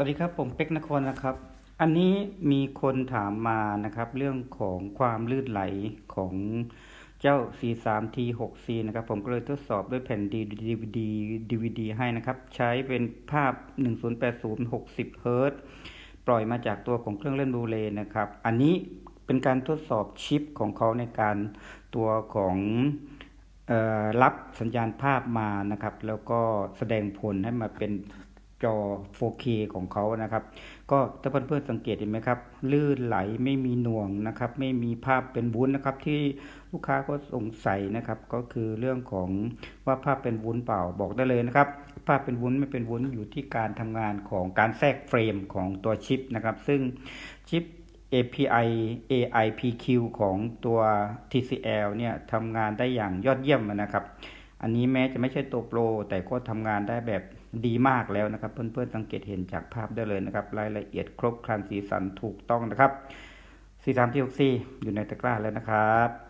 สวัสดีครับ ผมเป็กนครนะครับ อันนี้มีคนถามมานะครับ เรื่องของความลื่นไหลของเจ้า C3T6C นะครับ ผมก็เลยทดสอบด้วยแผ่น DVD DVD ให้นะครับ ใช้เป็นภาพ 1080 60เฮิรตปล่อยมาจากตัวของเครื่องเล่นบูเรย์นะครับ อันนี้เป็นการทดสอบชิปของเขาในการตัวของออรับสัญญาณภาพมานะครับ แล้วก็แสดงผลให้มาเป็น จอ 4K ของเขานะครับ ก็ถ้าเพื่อนๆสังเกตเห็นไหมครับ ลื่นไหลไม่มีหน่วงนะครับ ไม่มีภาพเป็นวุ้นนะครับ ที่ลูกค้าก็สงสัยนะครับ ก็คือเรื่องของว่าภาพเป็นวุ้นเปล่าบอกได้เลยนะครับ ภาพเป็นวุ้นไม่เป็นวุ้นอยู่ที่การทำงานของการแทรกเฟรมของตัวชิปนะครับ ซึ่งชิป API AIPQ ของตัว TCL เนี่ยทำงานได้อย่างยอดเยี่ยมนะครับ อันนี้แม้จะไม่ใช่ตัวโปร แต่ก็ทำงานได้แบบดีมากแล้วนะครับ เพื่อนๆสังเกตเห็นจากภาพได้เลยนะครับ รายละเอียดครบครันสีสันถูกต้องนะครับ C3 ที่6 4 อยู่ในตะกร้าแล้วนะครับ